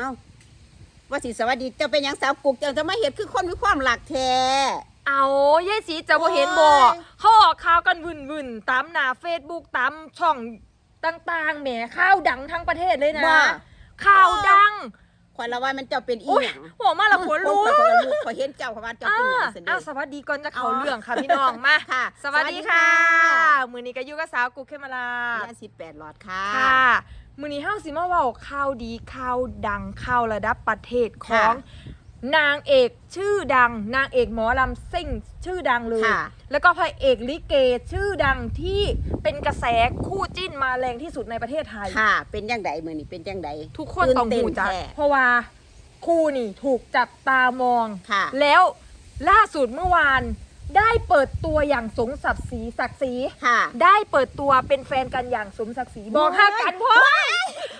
เอ้าว่าสิสวัสดีเจ้าเป็นหยังสาวกุกเจ้าจะมาเห็นคือคนมีความหลักแท้ เอายายสีจะบ่เห็นบ่โอ้ย เขาออกข่าวกันวุ่นๆตามหน้า Facebook ตามช่องต่างๆแหมข่าวดังทั้งประเทศเลยนะว่าข่าวดังคอยละว่ามันเจ้าเป็นอีโอ้ยหยังบอกมาละขนลุกคอยก็รู้คอยเห็นเจ้าเขาว่าเจ้าอ่าเป็นหยังเสนอะอสวัสดีก่อนจะเข้าอ๋อเรื่องค่ะพี่น้องมาค่ะสวัสดีค่ะสวัสดีค่ะ มือนี้ก็อยู่กับสาวกุ๊กเคมาลายาสิบแปดหลอดค่ะ ค่ะ มือนี้เฮาสิมาเว้าข่าวดีข่าวดังข่าวระดับประเทศขค่ะองนางเอกชื่อดัง นางเอกหมอลำซิ่งชื่อดังเลย ค่ะแล้วก็พระเอกลิเกชื่อดังที่เป็นกระแสคู่จิ้นมาแรงที่สุดในประเทศไทย ค่ะ เป็นยังไงมือนี่เป็นยังไงทุกคนต้องตื่หูนเต้นจักแท้เพราะว่าคู่นี่ถูกจับตามอง ค่ะ แล้วล่าสุดเมื่อวาน ได้เปิดตัวอย่างสมศักดิ์ศรีศักดิ์ศรีค่ะได้เปิดตัวเป็นแฟนกันอย่างสมศักดิ์ศรีบอกฮักกันเพราะ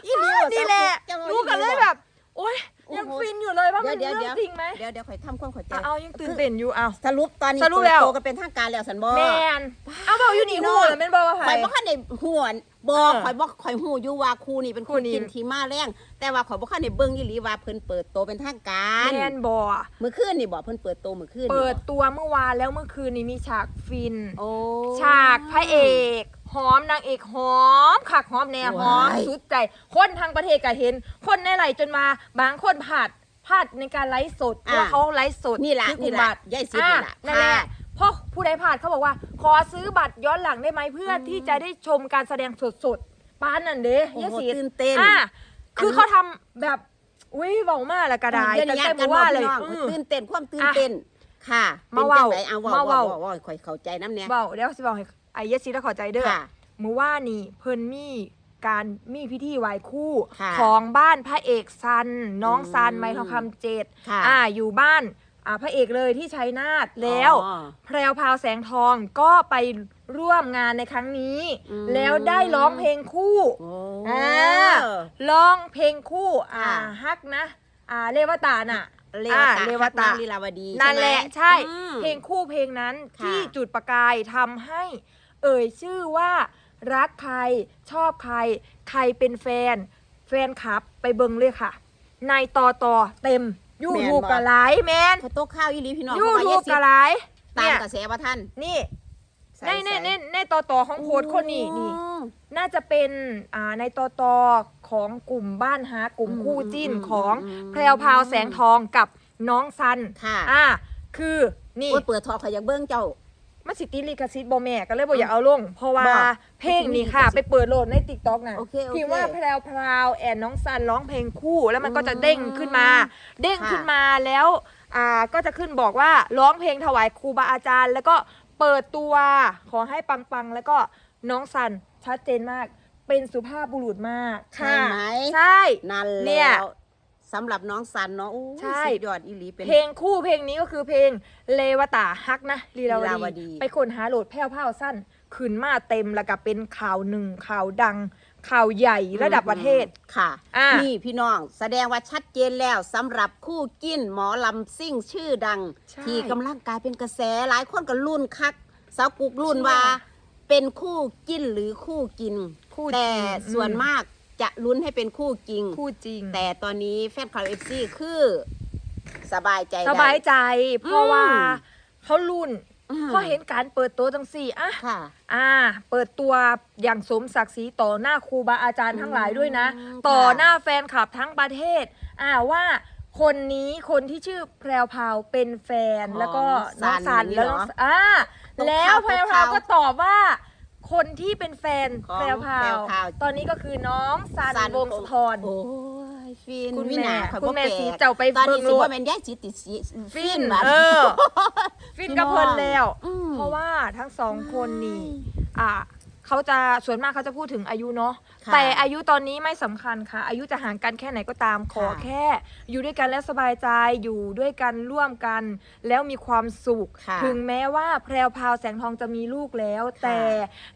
อีหลีว่ะนี่แหละเจ้าว่ารู้กันเลยแบบ โอ๊ยโอ้โหยังฟินอยู่เลยว่ามันเดี๋ยวเรื่องจริงไหมเดี๋ยวเดี๋ยวคอยทำความเข้าใจอะเอายังตื่นเต้นอยู่เอาสรุปตอนนี้สรุปแล้วเปิดตัวกันเป็นทางการแล้วสันบอแมนเอาเบาอยู่นี่หูเหรอแม่นบอกว่าข่ใครอยบ่คันได้หัว บอเออข่อยบ่ข่อยหูอยู่ว่าครูนี่เป็นครูคู่นี่ กินที่มาแรงแต่ว่าข่อยบ่คันได้เบิ่งอีหลีว่าเพิ่นเปิดตัวเป็นทางการแมนบอมื้อคืนนี่บ่เพิ่นเปิดตัวมื้อคืนนี่บ่เปิดตัวเมื่อวานแล้วเมื่อคืนนี้มีฉากฟิน โอ้ ฉากพระเอกหอมนางเอกหอมขักหอมแน่หอมว้าย สุดใจ คนทางประเทศก็เห็น คนในไหลฟ์จนมาบางคนพลาดพลาดในการไลฟ์สดเพราะว่าเขาไลฟ์สดนี่ล่ะซื้อนี่กุมล่ะบัตรยายสิบอะนี่ล่ะนั่นแหละค่ะเพราะ ผู้ใดพลาดเขาบอกว่า ขอซื้อบัตรย้อนหลังได้ไหมเพื่อที่จะได้ชมการแสดงสดๆป้านนั่นเด้โอ้ยายโหสีตื่นเต้น อะคือเขาทำแบบอุ้ยเบามากละกระดาษเดี๋ยวแต่นี้แต่ญาติกันว่าว่าเลเลยยอืม ตื่นเต้นความตื่นเต้นค่ะมาเป็นเว้าจังไดเอาเว้ามาเว้าเว้าเว้าข่อยเข้าใจน้ำเนี่ยเบาเดี๋ยวสิบอกให้ไอ้ยายสีแล้วเขอใจเด้อ ค่ะ เมื่อว่านี่เพิ่นมีการมีพิธีไหว้คู่ ค่ะของบ้านพระเอกซัน น้องอืมซันไม้ทองคำเจ็ดค่ะ อ่าอยู่บ้าน อ่าพระเอกเลยที่ชัยนาทแล้ว อ๋อ แพรวพราวแสงทองก็ไปร่วมงานในครั้งนี้ อืม แล้วได้ร้องเพลงคู่ โอ้ อ่า ร้องเพลงคู่ อ่าค่ะ ฮักนะ อ่าเรวตาน่ะ เลอ่าวตาเรวตาลีลาวดีนั่นแหละช่ไมใช่ อืม เพลงคู่เพลงนั้นค่ะ ที่จุดประกายทำให้ เอ่ยชื่อว่า รักใครชอบใคร ใครเป็นแฟน แฟนคลับไปเบิงเลยค่ะ ในต่อต่อเต็ม ยูทูบกะไลฟ์แมนขอโต๊ะข้าวอีหลีพี่น้องยูเพราะว่าทูยาบยสิกะไลฟ์ตามเนี่ยกระแสว่าท่านนี่ในใส่ในใส่ในในต่อต่อของโพสต์คนนี้นี่ น่าจะเป็นอ่าในตอตอของกลุ่มบ้านฮากลุ่มอืมคู่จิ้นอืมของอืมแพรวพราวแสงทองกับน้องซันค่ะอ่าคือนี่โอ้ยเปิดทอข่อยอยากเบิ่งเจ้า มันสิติลิขสิทธิ์บ่แม่ก็เลยบ่อยากเอาลง เพราะว่าบ่เพลงนี่ค่ะมันสิไปเปิดโหลดใน TikTok นะโอเคโอเคพิมพ์ว่าแพรวพราวแอนน้องซันร้องเพลงคู่ แล้วมันก็จะเด้งขึ้นมา เด้งค่ะขึ้นมาแล้วอ่าก็จะขึ้นบอกว่าร้องเพลงถวายครูบาอาจารย์ แล้วก็เปิดตัวขอให้ปังๆ แล้วก็น้องซันชัดเจนมาก เป็นสุภาพบุรุษมากใช่ไหม ใช่ นั่นเนี่แล้ยว สำหรับน้องซันเนาะโอ้ยใช่ สุดยอดอีหลีเป็น เพลงคู่เพลงนี้ก็คือเพลงเลวตาฮักนะลีลาวลีลาวดี ดี ไปค้นหาโหลดแพ้วเผาสั้นขึ้นมาเต็มแล้วก็เป็นข่าวหนึ่งข่าวดัง ข่าวใหญ่ระดับประเทศ ค่ะ อะนี่พี่น้องแสดงว่าชัดเจนแล้วสำหรับคู่กิ้นหมอลำซิ่งชื่อดัง ใช่ที่กำลังกลายเป็นกระแสหลายคนก็รุ่นคัก สาวกุกรุ่นใช่ว่าเป็นคู่กิ้นหรือคู่กิน คู่แต่จริงส่วนอืม มาก จะลุ้นให้เป็นคู่จริง คู่จริง แต่ตอนนี้แฟนคลับเอฟซีคือ สบายใจสได้บายใจ เพราะว่าอืมเขารุ่นอืมพอเห็นการเปิดตัวจังสี่อะค่ะอ่า เปิดตัวอย่างสมศักดิ์ศรีต่อหน้าครูบาอาจารย์ทั้งหลายด้วยนะอืมต่อค่ะหน้าแฟนคลับทั้งประเทศ อ่าว่าคนนี้คนที่ชื่อแพรวพราวเป็นแฟนของแล้วก็น้องซัสันนนี่แล้วเหรอน้องอ่าตกแล้วข่าวแพรวตกพราวข่าวก็ตอบว่า คนที่เป็นแฟนของแพรวพราแพรววพราว ตอนนี้ก็คือน้องสันซันวงศ์สุธร โอ้ยฟินคุณวิแม่นาข่อยคุณบ่แม่ปลกสีเจ้าไปตอนนี้เบิ่งสิโลด ว่าแม่นยายจิตติสิฟินว่ะเออ ฟินกับเพลินแล้ว อืมเพราะว่าทั้งสองคนนี่ อ่า เขาจะส่วนมากเขาจะพูดถึงอายุเนาะค่ะแต่อายุตอนนี้ไม่สำคัญค่ะ อายุจะห่างกันแค่ไหนก็ตามขอค่ะ แค่ อยู่ด้วยกันแล้วสบายใจอยู่ด้วยกันร่วมกัน แล้วมีความสุข ค่ะ ถึงแม้ว่าแพรวพราวแสงทองจะมีลูกแล้ว แต่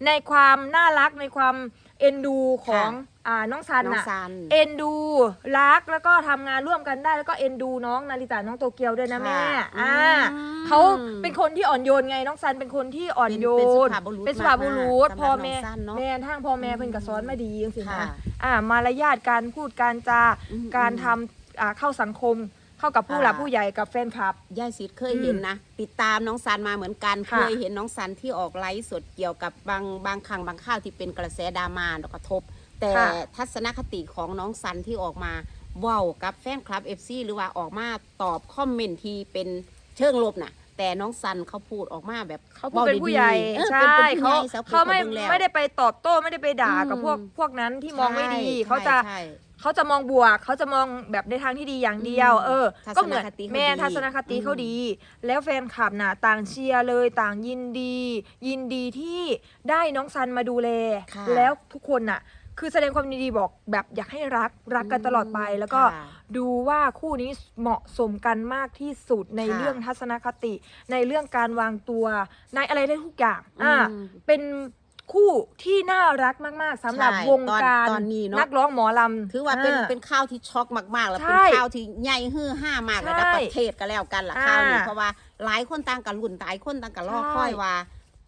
ในความน่ารักในความ เอ็นดูของอ่าน้องซันน้องน่ะซัน เอ็นดูรักแล้วก็ทำงานร่วมกันได้แล้วก็เอ็นดูน้องนาริตาน้องโตเกียวด้วยนะค่ะแม่อ่าอืมเขาเป็นคนที่อ่อนโยนไงน้องซันเป็นคนที่อ่อนโยเป็นสุนภาพบุรุษเป็นสุภาพบุรุษมากๆพ่อแม่สำหรับน้องซันเนอะแม่ทางพ่อแม่เพิ่นก็สอนมาดีจังซี่ค่ะนะอ่ามารยาทการพูดการจาอืมการทำอ่าเข้าสังคม เข้ากับผู้หลักอ่าผู้ใหญ่กับแฟนคลับ ยายสิทธิ์เคยเห็นนะ ติดตามน้องซันมาเหมือนกันค่ะเคยเห็นน้องซันที่ออกไลฟ์สดเกี่ยวกับบางบางครั้งบางข้าวที่เป็นกระแสดราม่าแล้วกระทบ แต่ค่ะ ทัศนคติของน้องซันที่ออกมาเว้ากับแฟนคลับ FC หรือว่าออกมาตอบคอมเมนต์ที่เป็นเชิงลบน่ะ แต่น้องซันเขาพูดออกมาแบบเขาพูดเป็นผู้ใหญ่เออใช่เป็นเป็นผู้เขาใหญ่สวเขาไม่บิ่งแล้ว ไม่ได้ไปตอบโต้ไม่ได้ไปด่ากับอืมพวกพวกนั้นที่มองไม่ดี ใช่เขาจะใช่ เขาจะมองบวก เขาจะมองแบบในทางที่ดีอย่างเดียวอืมเออทัศนก็เหมือนคติเขาแม่ดีทัศนคติอืมเขาดี แล้วแฟนคลับน่ะต่างเชียร์เลยต่างยินดี ยินดีที่ได้น้องซันมาดูแลค่ะแล้วทุกคนน่ะ คือแสดงความยินดีบอกแบบอยากให้รักรักกันตลอดไปแล้วก็ค่ะดูว่าคู่นี้เหมาะสมกันมากที่สุดในค่ะเรื่องทัศนคติ ในเรื่องการวางตัวในอะไรได้ทุกอย่างอ่าอืมเป็น คู่ที่น่ารักมากๆสำหรับใช่วงการตอนตอนนี้เนอะ นักร้องหมอลำถือว่าเป็นอ่ เป็นข้าวที่ช็อกมากๆ แล้วใช่เป็นข้าวที่ใหญ่ฮือห้ามากระดับใช่ประเทศก็แล้วกันล่ะอ่าข้าวนี้เพราะว่าหลายคนต่างกันรุ่นหลายคนต่างกันรอใช่ คอยว่า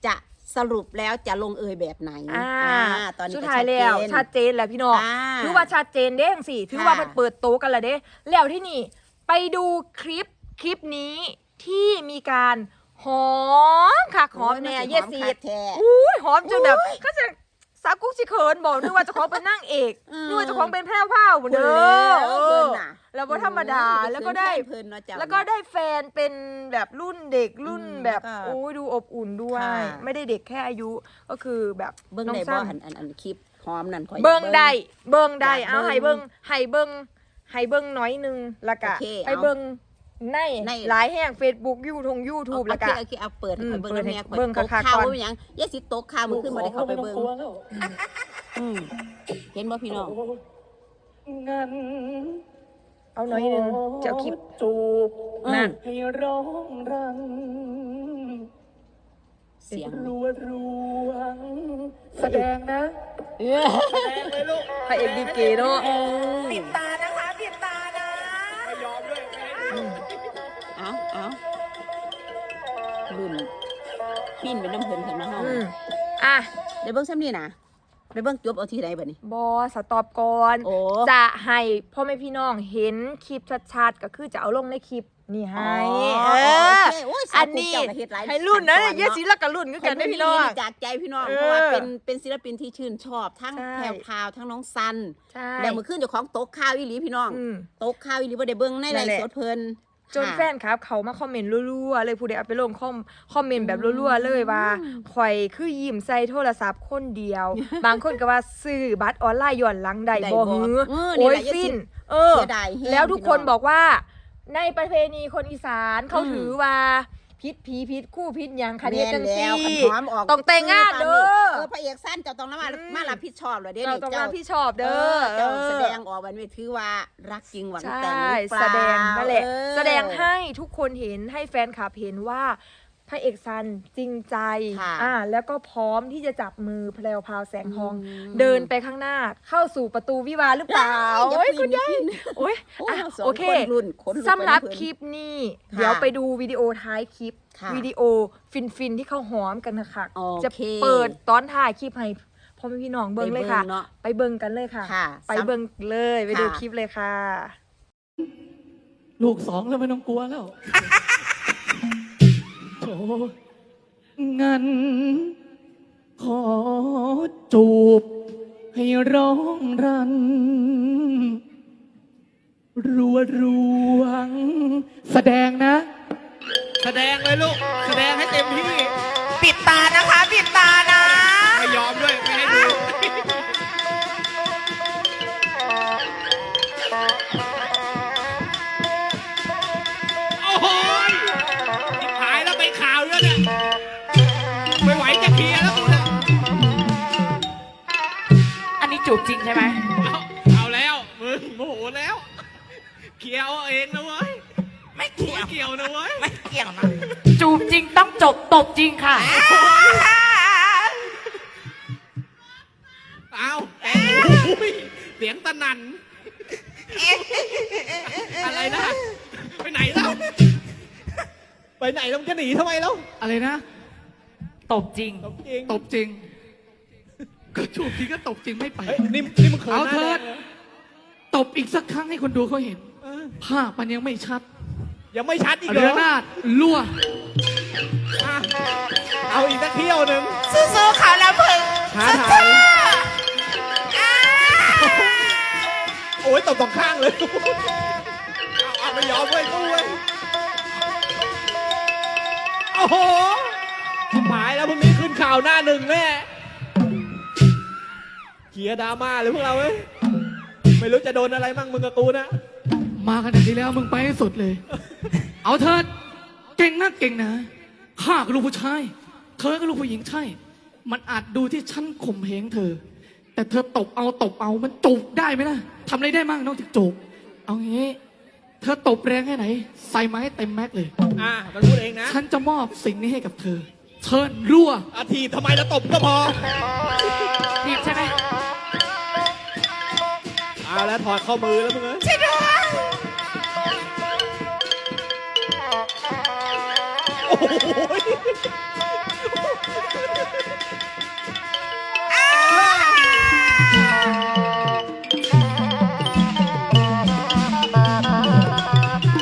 จะสรุปแล้วจะลงเอยแบบไหนอ่าอ่าตอนนี้สุดก็ท้ายแล้วชัชัดดเจนเจนแหละพี่น้อง อ่า ถือว่าชัดเจนเด้งสิถือว่าค่ะ เพิ่นเปิดโต๊ะกันและเด้ แล้วที่นี่ ไปดูคลิปคลิปนี้ที่มีการ หอมค่ะหอมแน่โยเยมันสีสิหอมคักแท้อุ้ยหอมจนแบบอุ้ยก็จะสาวกุ๊กสิเขินบอกนึกว่าเจะของเป็นนั่งเอกอืมนึกว่าเจะของเป็นแพร่ผ้าวเหมือนเดิมเอเอออน่ะแล้วก็ธรรมดาเออแล้วก็ได้เพลินๆเนาะเจ้าแล้วก็ได้แฟนเป็นแบบรุ่นเด็กรุ่นอืมแบบแล้วก็โอ้ยดูอบอุ่นด้วยค่ะไม่ได้เด็กแค่อายุก็คือแบบเบิ้งน้อได้สั้บ่นอันอันอันคลิปหอมนั่นขอยเบิ้งได้เบิ้งได้อยากเอาเบิ่งให้เบิ้งให้เบิ้งให้เบิ้งน้อยหนึงแล้วก็โอเคไปเอาเบิ้ง ในใน หลายแห่ง Facebook ยูทง YouTube แล้วก็ โอเคโอเคเอาเปิดให้อืมข่อยเบิ้งเปิดให้แล้วแม่ข่อยเบิ่งตกคักๆข่าวก่อน ว่าหยังยายสิตกข่าวมือขึ้นบ่ได้เข้าไปเบิ้งอืมเห็นบ่พี่น้องงั้นเอาน้อยหนึงจะเอาคลิป จูบนั่น ให้ร้องรังเสียงรัวรัวแสดงนะพระเอกดีเกเนาะ ปิดตา ฟินเป็นน้ำเพลินเพิ่นมาเฮาอืมอะเดี๋ยวเบิ่งซ้ำนี่นะไปเบิ่งจบเอาที่ใดบัดนี้ บอสตอบก่อน โอ้ จะให้พ่อแม่พี่น้องเห็นคลิปชัดๆ ก็คือจะเอาลงในคลิปนี่ให้อ๋อเออโอเคโอ้ยสาวอันนี้กุ๊กเจ้าก็เฮ็ดหลายให้รุ่นนะขั้ตอเยอะสิแล้วก็รุ่นก็กันได้พี่น้อง ให้รุ่จากใจพี่น้อง เออเพราะว่าเป็นเป็นศิลปินที่ชื่นชอบทั้งใช่ แพรวพราวทั้งน้องซัน ใช่แล้วมือขึ้นเจ้าของโต๊ะข้าวอีหลีพี่น้อง อืม โต๊ะข้าวอีหลีบ่ได้เบิ่งในนั่ไลนแหฟ์ละ สดเพิ่น จนค่ะแฟนครับ เขามาคอมเมนต์รัวๆเลยผู้ใดเอาไปลงคอมคอมเมนต์แบบรัวๆเลยว่าข่อยคือยิ้มใส่โทรศัพท์คนเดียว บางคนก็ว่าซื้อบัตรออนไลน์ย้อนหลังได้ได้บ่บ่หือเออนี่โอ้แหยละอย่าสิ้นสิเออเสียดายแฮงแล้วทุกคนพี่น้องบอกว่า ในประเพณีคนอีสานเขาอืมถือว่า พิษผีพิษคู่พิษหยังคันนี้แม่จันงแล้วซี่คันหอมออก ต้องแต่งงานเด้อ เออพระเอกสั้นเจ้าต้องมาอืม มารับผิดชอบเลยเด้เรานี่ต้องเจ้ารับพี่ชอบเอเด้ออเจ้าเออแสดงออกวันนี้ถือว่ารักจริงหวังใช่แต่งหรือเปล่าแสดงนั่นแหละ เออ แสดงให้ทุกคนเห็นให้แฟนคลับเห็นว่า พระเอกซันจริงใจค่ะอ่าแล้วก็พร้อมที่จะจับมือแพรวพราวแสงทอง อืม เดินไปข้างหน้าเข้าสู่ประตูวิวาห์หรือเปล่าอย่าโอ้ยฟิคุนณอย่าฟินโอ้ยโอ้ยอะเราสองโอเคคนรุ่นขนลุกสำหรับไปนะเพิ่นคลิปนี้ ค่ะเดี๋ยวไปดูวิดีโอท้ายคลิป ค่ะวิดีโอฟินฟินๆที่เขาหอมกันนะคะโอเค จะเปิดตอนถ่ายคลิปให้พ่อแม่พี่น้องเบิ้งเลยค่ะไปเบิ่งเนอะไปเบิ้งกันเลยค่ะ ค่ะไปเบิ้งเลยไปดูค่ะ คลิปเลยค่ะ ลูกสองแล้วไม่ต้องกลัวแล้วโถ งั้น ขอจูบ ให้ร้องรัน รัวรวง แสดงนะ แสดงเลยลูก แสดงให้เต็มที่ ปิดตานะคะ ปิดตานะ ไม่ยอมด้วย ไม่ให้ ใช่ไหมเอาเอาแล้วมึงโมโหแล้วเคลียร์เอาเองนะเว้ยไม่เกี่ยวไม่เกี่ยวนะเว้ยไม่เกี่ยวนะจูบจริงต้องจบตบจริงค่ะ เอาแต่โอ้ยเสียงตะนันอะไรนะไปไหนแล้วไปไหนแล้วมึงจะหนีทำไมแล้วอะไรนะตบจริง ตบจริงตบจริง ก็จูบจริงก็ตบจริงไม่ไป เฮ้ยนี่นี่มึงเขินเอาหน้เถิดแงลยตบอีกสักครั้งให้คนดูเขาเห็น เออภาพมันยังไม่ชัดยังไม่ชัดอีกเหรเรืออนาดลั่ว อะเอาอีกสักเที่ยวหนึ่งสู้ๆเขาแล้วเพิ่งท้าทายโอ้ยตบสองข้างเลยเอาเอาไม่ยอมเว้ยตู้เว้ยโอ้โหชิบหายแล้วพรุ่งนี้ขึ้นข่าวหน้าหนึ่งแน่ เขียร์ดราม่าเลยพวกเราเว้ยไม่รู้จะโดนอะไรมั่งมึงกับกูนะ มาขนาดนี้แล้วมึงไปให้สุดเลย เอาเถิดเก่งนักเก่งนะข้าก็ลูกผู้ชาย เธอก็ลูกผู้หญิงใช่ มันอาจดูที่ฉันข่มเหงเธอ แต่เธอตบเอาตบเอามันจูบได้ไหมล่ะทำอะไรได้มั่งนอกจากจูบเอางี้ เธอตบแรงแค่ไหน ใส่มาให้เต็มแม็กเลย อะมันพูดเองนะฉันจะมอบสิ่งนี้ให้กับเธอเชิญรั่วอาทีบทำไมแล้วตบก็พอทีบใช่ไหมเอา ถอดข้อมือแล้วมึงเอ้ยช่ดวยโอ้โห